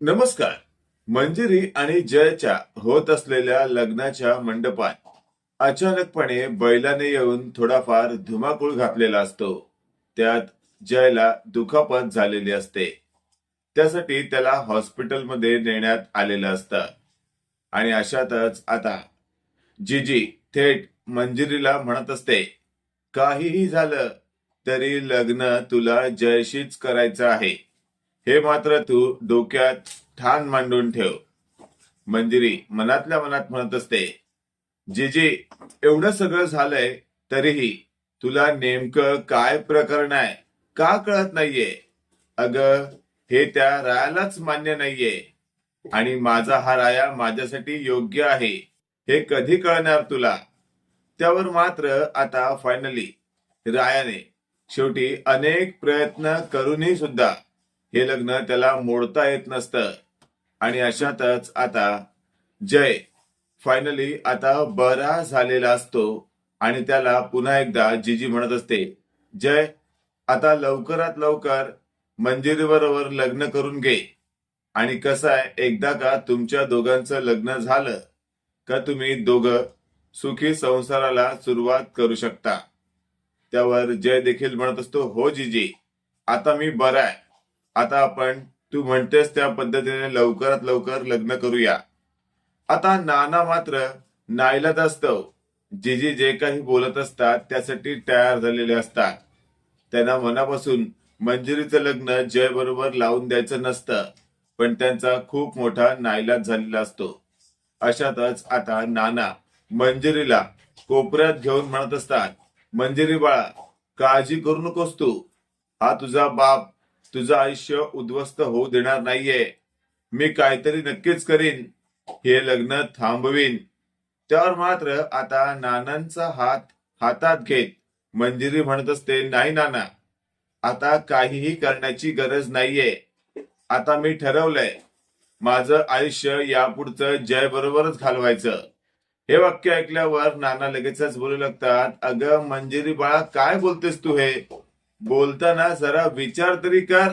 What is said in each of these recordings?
नमस्कार. मंजिरी आणि जयच्या होत असलेल्या लग्नाच्या मंडपात अचानकपणे बैलाने येऊन थोडाफार धुमाकूळ घातलेला असतो. त्यात जयला दुखापत झालेली असते. त्यासाठी त्याला हॉस्पिटलमध्ये नेण्यात आलेलं असतं. आणि अशातच आता जीजी थेट मंजिरीला म्हणत असते काहीही झालं तरी लग्न तुला जयशीच करायचं आहे. हे मात्र तू डोक्यात ठाण मांडून ठेव. मंजिरी मनातल्या मनात म्हणत असते जिजी एवढं सगळं झालंय तरीही तुला नेमकं काय प्रकरण आहे? का कळत नाहीये? अग हे त्या रायालाच मान्य नाहीये. आणि माझा हा राया माझ्यासाठी योग्य आहे हे कधी कळणार तुला? त्यावर मात्र आता फायनली रायाने शेवटी अनेक प्रयत्न करूनही सुद्धा हे लग्न त्याला मोडता येत नसतं. आणि अशातच आता जय फायनली आता बरा झालेला असतो. आणि त्याला पुन्हा एकदा जिजी म्हणत असते जय आता लवकरात लवकर मंजिरी बरोबर लग्न करून घे. आणि कसं आहे एकदा का तुमच्या दोघांचं लग्न झालं का तुम्ही दोघं सुखी संसाराला सुरुवात करू शकता? त्यावर जय देखील म्हणत असतो हो जिजी आता मी बरा आहे. आता आपण तू म्हणतेस त्या पद्धतीने लवकरात लवकर लग्न करूया. आता नाना मात्र नाईलाज असतो. जे जे जे काही बोलत असतात त्यासाठी तयार झालेले असतात. त्यांना मनापासून मंजिरीचं लग्न जय बरोबर लावून द्यायचं नसतं पण त्यांचा खूप मोठा नाईलाज झालेला असतो. अशातच आता नाना मंजिरीला कोपऱ्यात घेऊन म्हणत असतात मंजिरी बाळा काळजी करू नकोस तू. हा तुझा बाप तुझं आयुष्य उद्ध्वस्त होऊ देणार नाहीये. मी काहीतरी नक्कीच करीन. हे लग्न थांबवीन. त्यावर मात्र आता नानांचा हात हातात घेत मंजिरी म्हणत असते नाही नाना आता काहीही करण्याची गरज नाहीये. आता मी ठरवलंय. माझं आयुष्य यापुढचं जय बरोबरच घालवायचं. हे वाक्य ऐकल्यावर नाना लगेचच बोलू लागतात अगं मंजिरी बाळा काय बोलतेस तू हे? बोलताना जरा विचार तरी कर.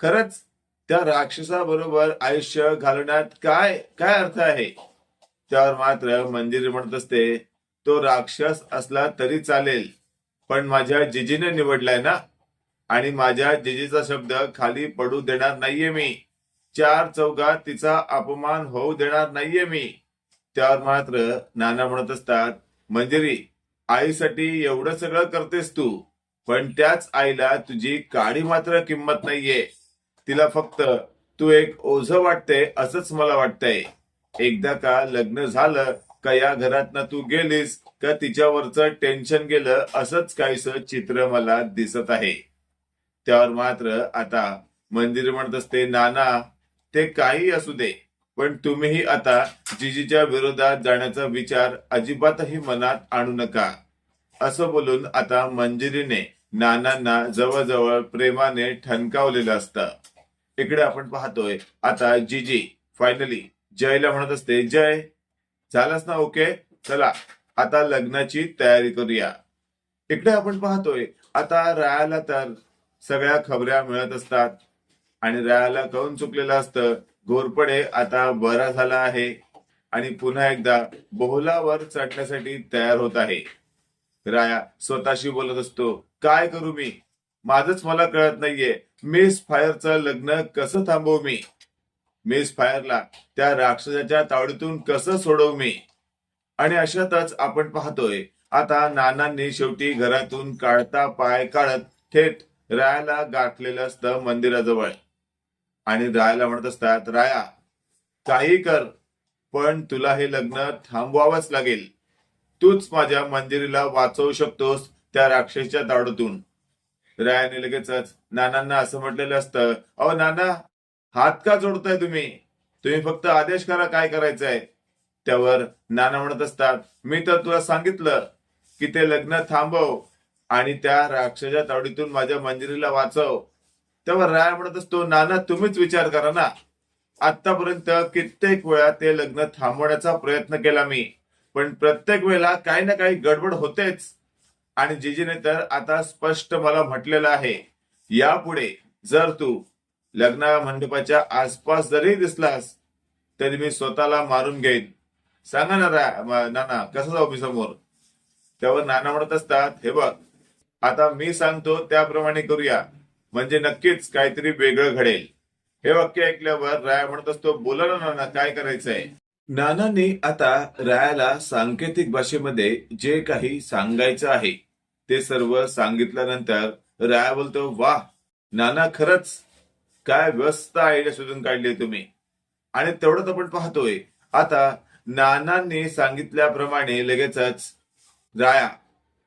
खरंच त्या राक्षसाबरोबर आयुष्य घालवण्यात काय काय अर्थ आहे? त्यावर मात्र मंदिर म्हणत असते तो राक्षस असला तरी चालेल पण माझ्या जिजीने निवडलाय ना? आणि माझ्या जिजीचा शब्द खाली पडू देणार नाहीये मी. चार चौघात तिचा अपमान होऊ देणार नाहीये मी. त्यावर मात्र नाना म्हणत असतात मंजिरी आईसाठी एवढं सगळं करतेस तू. पण त्याच आईला तुझी काडी मात्र किंमत नाहीये. तिला फक्त तू एक ओझ वाटते असंच मला वाटतंय. एकदा का लग्न झालं का या घरातन तू गेलीस का तिच्यावरचं टेन्शन गेलं असंच काहीस चित्र मला दिसत आहे. त्यावर मात्र आता मंदिर म्हणत असते नाना ते काही असू दे पण तुम्हीही आता जिजीच्या विरोधात जाण्याचा विचार अजिबातही मनात आणू नका. असं बोलून आता मंजिरीने नानांना जवळजवळ प्रेमाने ठणकावलेलं असतं. इकडे आपण पाहतोय आता जीजी फायनली जयला म्हणत असते जय झालास ना ओके चला आता लग्नाची तयारी करूया. इकडे आपण पाहतोय आता रायाला तर सगळ्या खबऱ्या मिळत असतात. आणि रायाला कळून चुकलेलं असतं घोरपडे आता बरा झाला आहे. आणि पुन्हा एकदा बोहलावर चढण्यासाठी तयार होत आहे. राया स्वतःशी बोलत असतो काय करू मी? माझच मला कळत नाहीये. मिस फायरचं लग्न कसं थांबवू मी? मिस फायरला त्या राक्षसाच्या तावडीतून कसं सोडवू मी? आणि अशातच आपण पाहतोय आता नानांनी शेवटी घरातून काढता पाय काढत थेट रायाला गाठलेलं असतं मंदिराजवळ. आणि रायाला म्हणत असतात राया काही कर पण तुला हे लग्न थांबवावंच लागेल. तूच माझ्या मंदिरीला वाचवू शकतोस त्या राक्षसच्या दाडूतून रायाने लगेचच नानांना असं म्हटलेलं असतं अहो नाना हात का जोडताय तुम्ही? तुम्ही फक्त आदेश करा काय करायचंय. त्यावर नाना म्हणत असतात मी तर तुला सांगितलं की ते लग्न थांबव आणि त्या राक्षसाच्या तावडीतून माझ्या मंजिरीला वाचव. तेव्हा राय म्हणत असतो नाना तुम्हीच विचार करा ना. आतापर्यंत कित्येक वेळा ते लग्न थांबवण्याचा प्रयत्न केला मी. पण प्रत्येक वेळेला काही ना काही गडबड होतेच. आणि जिजीने तर आता स्पष्ट मला म्हटलेलं आहे यापुढे जर तू लग्न मंडपाच्या आसपास जरी दिसलास तरी मी स्वतःला मारून घेईन. सांगा ना नाना कसं जाऊ मी समोर? त्यावर नाना म्हणत असतात हे बघ आता मी सांगतो त्याप्रमाणे करूया. म्हणजे नक्कीच काहीतरी वेगळं घडेल. हे वाक्य ऐकल्यावर राया म्हणत असतो बोला ना नाना काय करायचंय? नानांनी आता रायाला सांकेतिक भाषेमध्ये जे काही सांगायचं आहे ते सर्व सांगितल्यानंतर राया बोलतो वा नाना खरंच काय व्यस्त आयडिया शोधून काढली तुम्ही. आणि तेवढंच आपण पाहतोय आता नानांनी सांगितल्याप्रमाणे लगेचच राया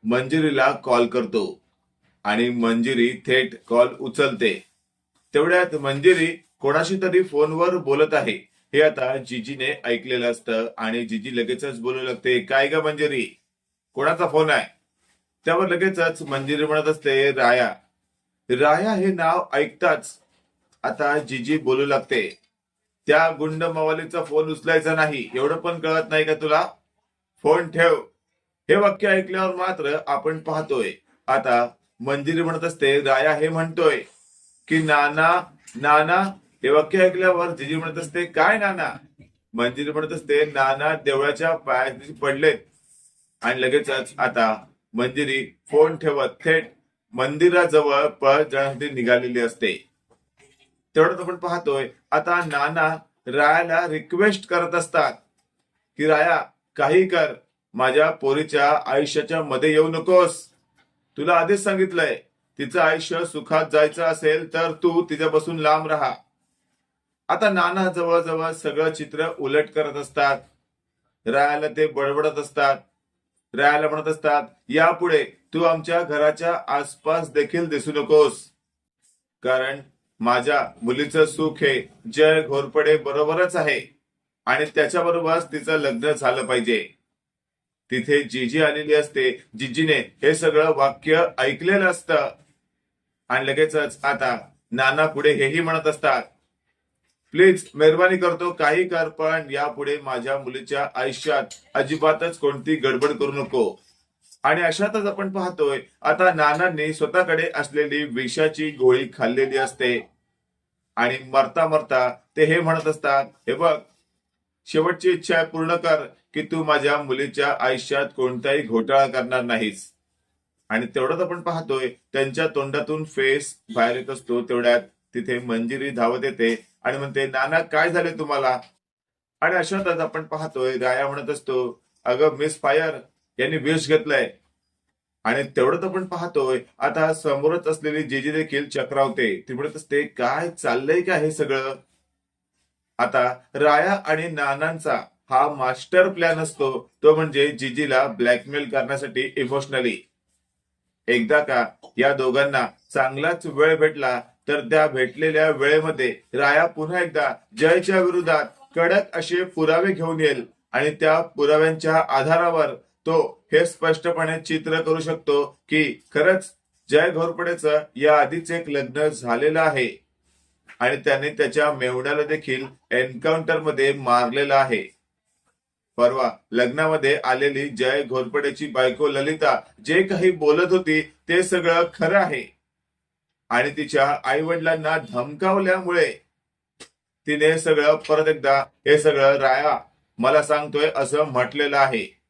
मंजिरीला कॉल करतो आणि मंजिरी थेट कॉल उचलते. तेवढ्यात मंजिरी कोणाशी तरी फोनवर बोलत आहे. हे आता जिजीने ऐकलेलं असतं आणि जिजी लगेचच बोलू लागते काय ग मंजिरी? कोणाचा फोन आहे? त्यावर लगेचच मंजिरी म्हणत असते राया. राया हे नाव ऐकताच आता जिजी बोलू लागते त्या गुंड मवालीचा फोन उचलायचा नाही एवढं पण कळत नाही का तुला? फोन ठेव. हे वाक्य ऐकल्यावर मात्र आपण पाहतोय आता मंजिरी म्हणत असते राया हे म्हणतोय की नाना नाना हे वाक्य ऐकल्यावर जिजी म्हणत असते काय नाना? मंजिरी म्हणत असते नाना देवळाच्या पायात पडलेत. आणि लगेचच आता मंजिरी फोन ठेवत थेट मंदिराजवळ पळ जाण्यासाठी निघालेली असते. तेवढंच आपण पाहतोय आता नाना रायाला रिक्वेस्ट करत असतात की राया काही कर माझ्या पोरीच्या आयुष्याच्या मध्ये येऊ नकोस. तुला आधीच सांगितलंय तिचं आयुष्य सुखात जायचं असेल तर तू तिच्यापासून लांब राहा. आता नाना जवळजवळ सगळं चित्र उलट करत असतात. रायाला ते बडबडत असतात. रायाला म्हणत असतात यापुढे तू आमच्या घराच्या आसपास देखील दिसू नकोस. कारण माझ्या मुलीचं सुख हे जय घोरपडे बरोबरच आहे आणि त्याच्याबरोबरच तिचं लग्न झालं पाहिजे. तिथे जिजी आलेली असते. जिजीने हे सगळं वाक्य ऐकलेलं असतं. आणि लगेचच आता नाना पुढे हेही म्हणत असतात प्लीज मेहरबानी करतो. काही कर पण यापुढे माझ्या मुलीच्या आयुष्यात अजिबातच कोणती गडबड करू नको. आणि अशातच आपण पाहतोय आता नानांनी स्वतःकडे असलेली विषाची गोळी खाल्लेली असते. आणि मरता मरता ते हे म्हणत असतात हे बघ शेवटची इच्छा आहे पूर्ण कर की तू माझ्या मुलीच्या आयुष्यात कोणताही घोटाळा करणार नाहीस. आणि तेवढंच आपण पाहतोय त्यांच्या तोंडातून फेस बाहेर येत असतो तेवढ्यात. तिथे मंजिरी धावत येते. आणि म्हणते नाना काय झाले तुम्हाला? आणि अशातच आपण पाहतोय राया म्हणत असतो अगं मिस फायर यांनी विष घेतलंय. आणि तेवढंच आपण पाहतोय आता समोरच असलेली जेजी देखील चक्रावते. ती म्हणत असते काय चाललंय का हे सगळं? आता राया आणि नानांचा हा मास्टर प्लॅन असतो तो म्हणजे जिजीला ब्लॅकमेल करण्यासाठी इमोशनली एकदा का या दोघांना चांगलाच वेळ भेटला तर त्या भेटलेल्या वेळेमध्ये राया पुन्हा एकदा जयच्या विरोधात कडक असे पुरावे घेऊन येईल आणि त्या पुराव्यांच्या आधारावर तो हे स्पष्टपणे चित्र करू शकतो की खरंच जय घोरपडेच या आधीच एक लग्न झालेलं आहे. आणि त्याने त्याच्या मेवण्याला देखील एन्काउंटरमध्ये मारलेलं आहे. परवा लग्नामध्ये आलेली जय घोरपडेची बायको ललिता जे काही बोलत होती ते सगळं खरं आहे. आणि तिच्या आई वडिलांना धमकावल्यामुळे तिने सगळं परत एकदा हे सगळं राया मला सांगतोय असं म्हटलेलं आहे.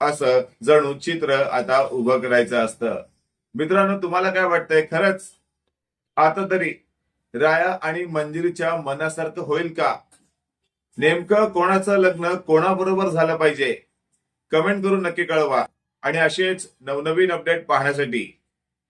असं जणू चित्र आता उभं करायचं असतं. मित्रांनो तुम्हाला काय वाटतंय? खरंच आता तरी राया आणि मंजिरीच्या मनासारखं होईल का? नेमकं कोणाचं लग्न कोणाबरोबर झालं पाहिजे? कमेंट करून नक्की कळवा. आणि असेच नवनवीन अपडेट पाहण्यासाठी